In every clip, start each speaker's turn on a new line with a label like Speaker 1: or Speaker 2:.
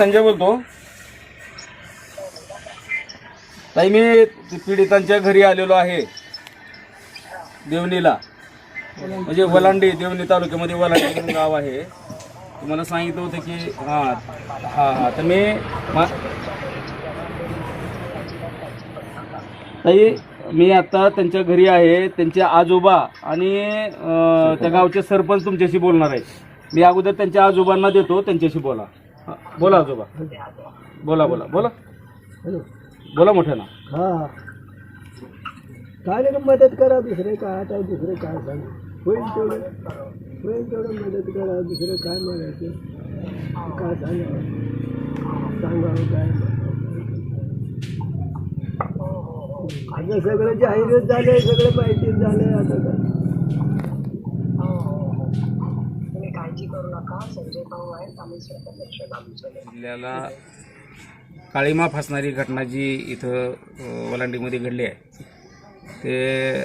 Speaker 1: संजय बोलतो. ताई मी पीडितांच्या घरी आलेलो आहे. देवणीला. म्हणजे वलांडी देवणी तालुक्यामध्ये वलांडी म्हणून गाव आहे. तुम्हाला सांगितलं होतं की हां हां हां. तर मी ताई मी आता त्यांच्या घरी आहे. त्यांचे आजोबा आणि त्या गावचे सरपंच तुमच्याशी बोलणार आहे मी अगोदर त्यांच्या आजोबांना देतो त्यांच्याशी बोला. हा, बोला आजोबा. बोला बोला बोला. हॅलो बोला मोठ्या ना
Speaker 2: हा. काय नाही मदत करा दुसरे काय आता दुसरे काय सांग होईल तेवढं. होईल तेवढं मदत करा दुसरं काय म्हणायचं? काय सांगा सांगावं काय. आता सगळं जाहीरच झालं सगळं माहिती झालं आता. काय
Speaker 3: करू नका. संजय भाऊ आहेत. आम्ही स्वतः लक्ष घालून
Speaker 1: जिल्ह्याला काळीमा फासणारी घटना जी इथं वलांडीमध्ये घडली आहे ते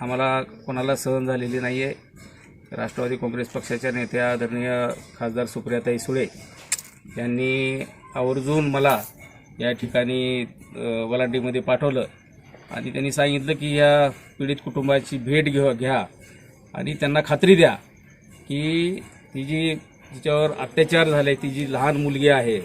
Speaker 1: आम्हाला कोणाला सहन झालेली नाही आहे राष्ट्रवादी काँग्रेस पक्षाच्या नेत्या आदरणीय खासदार सुप्रियाताई सुळे यांनी आवर्जून मला या ठिकाणी वलांडीमध्ये पाठवलं आणि त्यांनी सांगितलं की या पीडित कुटुंबाची भेट घेऊ घ्या आणि त्यांना खात्री द्या की ती जी तिच्यावर अत्याचार झाले ती जी लहान मुलगी आहे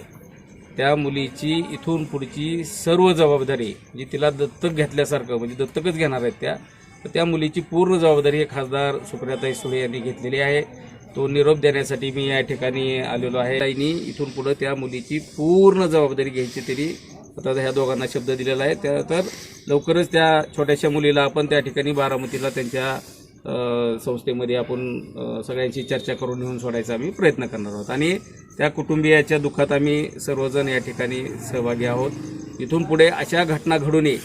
Speaker 1: त्या मुलीची इथून पुढची सर्व जबाबदारी म्हणजे तिला दत्तक घेतल्यासारखं म्हणजे दत्तकच घेणार आहेत त्या तर त्या मुलीची पूर्ण जबाबदारी हे खासदार सुप्रियाताई सुळे यांनी घेतलेली आहे. तो निरोप देण्यासाठी मी या ठिकाणी आलेलो आहे. ताईंनी इथून पुढं त्या मुलीची पूर्ण जबाबदारी घ्यायची तरी आता ह्या दोघांना शब्द दिलेला आहे. त्या तर लवकरच त्या छोट्याशा मुलीला आपण त्या ठिकाणी बारामतीला त्यांच्या संस्थेमध्ये आपण सगळ्यांची चर्चा करून घेऊन सोडायचा आम्ही प्रयत्न करणार आहोत. आणि त्या कुटुंबियाच्या दुःखात आम्ही सर्वजण या ठिकाणी सहभागी आहोत. इथून पुढे अशा घटना घडू नये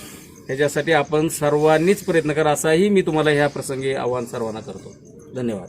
Speaker 1: ह्याच्यासाठी आपण सर्वांनीच प्रयत्न करा असाही मी तुम्हाला ह्या प्रसंगी आव्हान सर्वांना करतो. धन्यवाद.